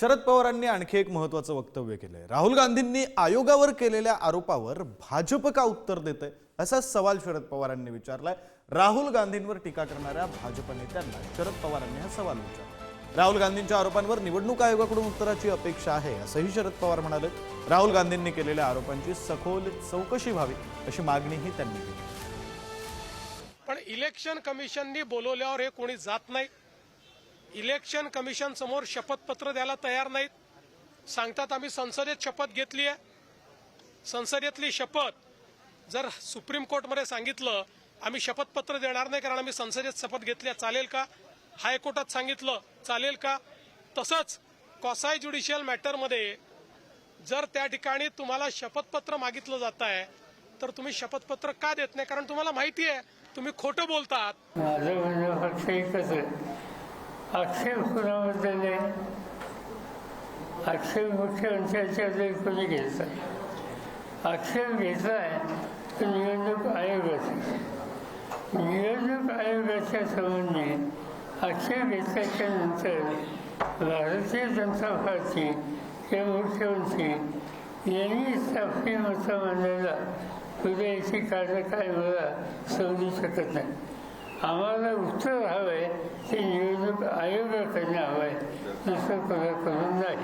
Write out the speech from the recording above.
शरद पवारांनी आणखी एक महत्वाचं वक्तव्य केलंय. राहुल गांधींनी आयोगावर केलेल्या आरोपावर भाजप का उत्तर देते असा सवाल शरद पवारांनी विचारलाय. राहुल गांधींवर टीका करणाऱ्या भाजप नेत्यांना शरद पवारांनी हा सवाल विचारला राहुल गांधींच्या आरोपांवर निवडणूक आयोगाकडून उत्तराची अपेक्षा आहे असंही शरद पवार म्हणाले. राहुल गांधींनी केलेल्या आरोपांची सखोल चौकशी व्हावी अशी मागणीही त्यांनी केली. पण इलेक्शन कमिशननी बोलवल्यावर हे कोणी जात नाही. इलेक्शन कमिशन समोर शपथपत्र द्यायला तयार नाहीत. सांगतात आम्ही संसदेत शपथ घेतली आहे. संसदेतली शपथ जर सुप्रीम कोर्टमध्ये सांगितलं आम्ही शपथपत्र देणार नाही कारण आम्ही संसदेत शपथ घेतली आहे, चालेल का? हायकोर्टात सांगितलं चालेल का? तसंच कॉसाय ज्युडिशियल मॅटरमध्ये जर त्या ठिकाणी तुम्हाला शपथपत्र मागितलं जात आहे तर तुम्ही शपथपत्र का देत नाही? कारण तुम्हाला माहिती आहे तुम्ही खोटं बोलतात. माझं फक्त एकच आहे आक्षेप कुणाबद्दल आहे? आक्षेप मुख्यमंत्र्यांच्याबद्दल कोणी घ्यायचा आक्षेप घेतलाय तर निवडणूक आयोगाचा. निवडणूक आयोगाच्या संबंधी आक्षेप घेतल्याच्या नंतर भारतीय जनता पार्टी हे मुख्यमंत्री यांनी आपली मतं मांडायला उद्या याची कारण काय मला समजू शकत नाही. आम्हाला उत्तर हवं आहे ते निवडणूक आयोगाकडनं हवं आहे दुसरं कोणाकडून नाही.